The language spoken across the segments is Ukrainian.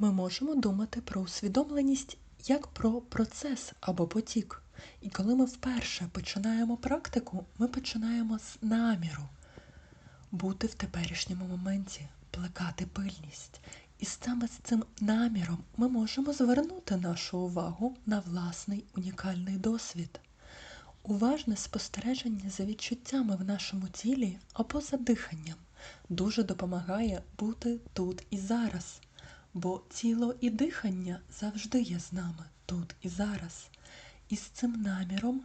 ми можемо думати про усвідомленість як про процес або потік. І коли ми вперше починаємо практику, ми починаємо з наміру бути в теперішньому моменті, плекати пильність. І саме з цим наміром ми можемо звернути нашу увагу на власний унікальний досвід. Уважне спостереження за відчуттями в нашому тілі або за диханням дуже допомагає бути тут і зараз, бо тіло і дихання завжди є з нами тут і зараз. І з цим наміром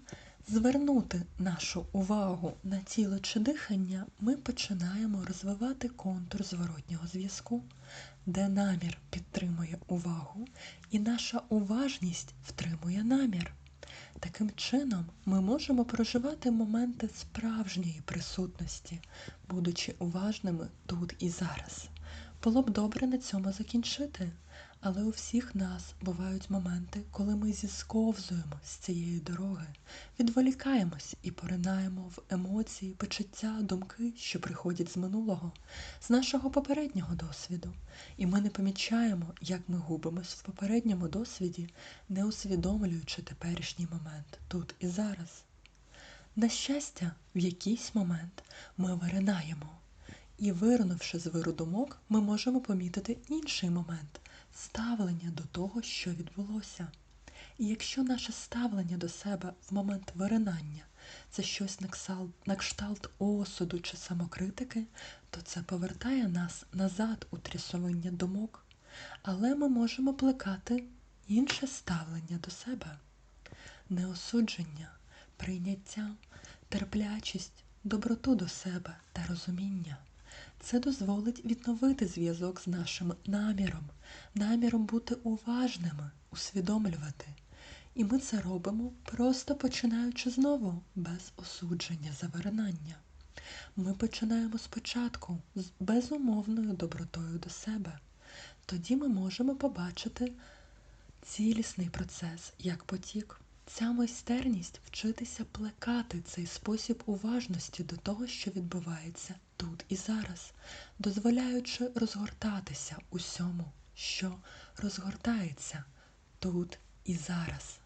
звернути нашу увагу на тіло чи дихання, ми починаємо розвивати контур зворотнього зв'язку, де намір підтримує увагу, і наша уважність втримує намір. Таким чином, ми можемо проживати моменти справжньої присутності, будучи уважними тут і зараз. Було б добре на цьому закінчити, але у всіх нас бувають моменти, коли ми зісковзуємо з цієї дороги, відволікаємось і поринаємо в емоції, почуття, думки, що приходять з минулого, з нашого попереднього досвіду. І ми не помічаємо, як ми губимось в попередньому досвіді, не усвідомлюючи теперішній момент тут і зараз. На щастя, в якийсь момент ми виринаємо. І, виринувши з виру думок, ми можемо помітити інший момент ставлення до того, що відбулося. І якщо наше ставлення до себе в момент виринання це щось на кшталт осуду чи самокритики, то це повертає нас назад у трясовиння думок. Але ми можемо плекати інше ставлення до себе, неосудження, прийняття, терплячість, доброту до себе та розуміння. Це дозволить відновити зв'язок з нашим наміром, наміром бути уважними, усвідомлювати. І ми це робимо, просто починаючи знову, без осудження за виринання. Ми починаємо спочатку з безумовною добротою до себе. Тоді ми можемо побачити цілісний процес як потік. Ця майстерність вчитися плекати цей спосіб уважності до того, що відбувається тут і зараз, дозволяючи розгортатися усьому, що розгортається тут і зараз.